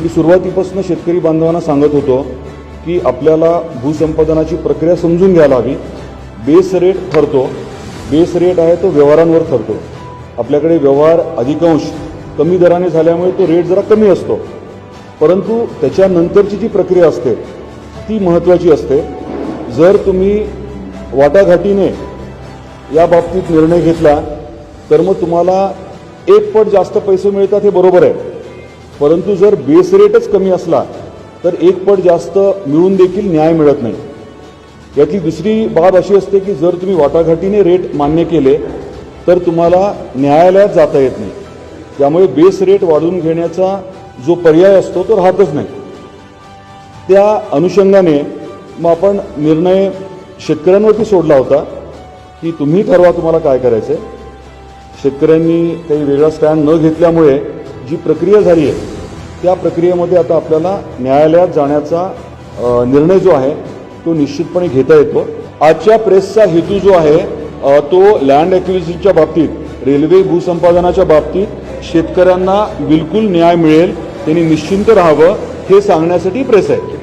मी सुरुवातीपासून शेतकरी बांधवांना सांगत होतो की आपल्याला भूसंपादनाची प्रक्रिया समजून घ्यायला हवी. बेस रेट ठरतो. बेस रेट आहे तो व्यवहारांवर ठरतो. आपल्याकडे व्यवहार अधिकांश कमी दराने झाल्यामुळे तो रेट जरा कमी असतो. परंतु त्याच्यानंतरची जी प्रक्रिया असते ती महत्त्वाची असते. जर तुम्ही वाटाघाटीने या बाबतीत निर्णय घेतला तर मग तुम्हाला एक पट जास्त पैसे मिळतात हे बरोबर आहे. परंतु जर बेस रेटच कमी असला तर एक पट जास्त मिळून देखील न्याय मिळत नाही. यातली दुसरी बाब अशी असते की जर तुम्ही वाटाघाटीने रेट मान्य केले तर तुम्हाला न्यायालयात जाता येत नाही. त्यामुळे बेस रेट वाढवून घेण्याचा जो पर्याय असतो तो राहतच नाही. त्या अनुषंगाने मग आपण निर्णय शेतकऱ्यांवरती सोडला होता की तुम्ही ठरवा तुम्हाला काय करायचं आहे शेतकऱ्यांनी काही वेगळा स्टँड न घेतल्यामुळे जी प्रक्रिया झाली आहे त्या प्रक्रियेमध्ये आता आपल्याला न्यायालयात जाण्याचा निर्णय जो आहे तो निश्चितपणे घेता येतो. आजच्या प्रेसचा हेतू जो आहे तो लँड ॲक्विजिशनच्या बाबतीत रेल्वे भूसंपादनाच्या बाबतीत शेतकऱ्यांना बिलकुल न्याय मिळेल त्यांनी निश्चिंत राहावं हे सांगण्यासाठी प्रेस आहे.